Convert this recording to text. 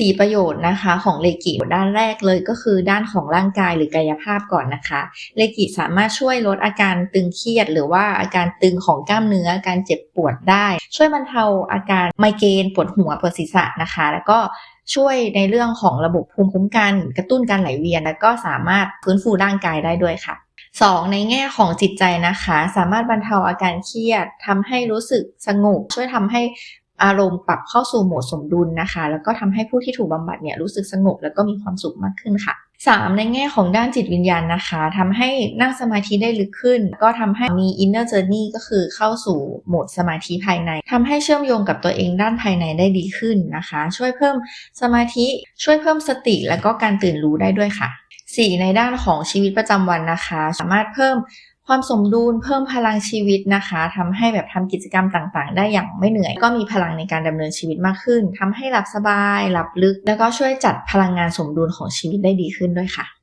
4 ประโยชน์นะคะของเลกิด้านแรกเลยก็คือด้านของร่างกายหรือกายภาพก่อนนะคะ เลกิสามารถช่วยลดอาการตึงเครียด หรือว่าอาการตึงของกล้ามเนื้อการเจ็บปวดได้ ช่วยบรรเทาอาการไมเกรนปวดหัวปวดศีรษะนะคะ แล้วก็ช่วยในเรื่องของระบบภูมิคุ้มกันกระตุ้นการไหลเวียน แล้วก็สามารถฟื้นฟูร่างกายได้ด้วยค่ะ 2. ในแง่ของจิตใจนะคะ สามารถบรรเทาอาการเครียดทำให้รู้สึกสงบช่วยทำให้ อารมณ์ปรับเข้าสู่โหมดสมดุลนะคะ แล้วก็ทำให้ผู้ที่ถูกบำบัดเนี่ยรู้สึกสงบแล้วก็มีความสุขมากขึ้นค่ะ 3. ในแง่ของด้านจิตวิญญาณนะคะทำให้นั่งสมาธิได้ลึกขึ้น ก็ทำให้มี inner journey ก็คือเข้าสู่โหมดสมาธิภายในทำให้เชื่อมโยงกับตัวเองด้านภายในได้ดีขึ้นนะคะ ช่วยเพิ่มสมาธิ ช่วยเพิ่มสติ แล้วก็การตื่นรู้ได้ด้วยค่ะ 4. ในด้านของชีวิตประจำวันนะคะ สามารถเพิ่ม ความสมดุลเพิ่มพลังชีวิตนะคะทำให้แบบทำกิจกรรมต่างๆ ได้อย่างไม่เหนื่อย ก็มีพลังในการดำเนินชีวิตมากขึ้นทำให้หลับสบาย หลับลึก แล้วก็ช่วยจัดพลังงานสมดุลของชีวิตได้ดีขึ้นด้วยค่ะ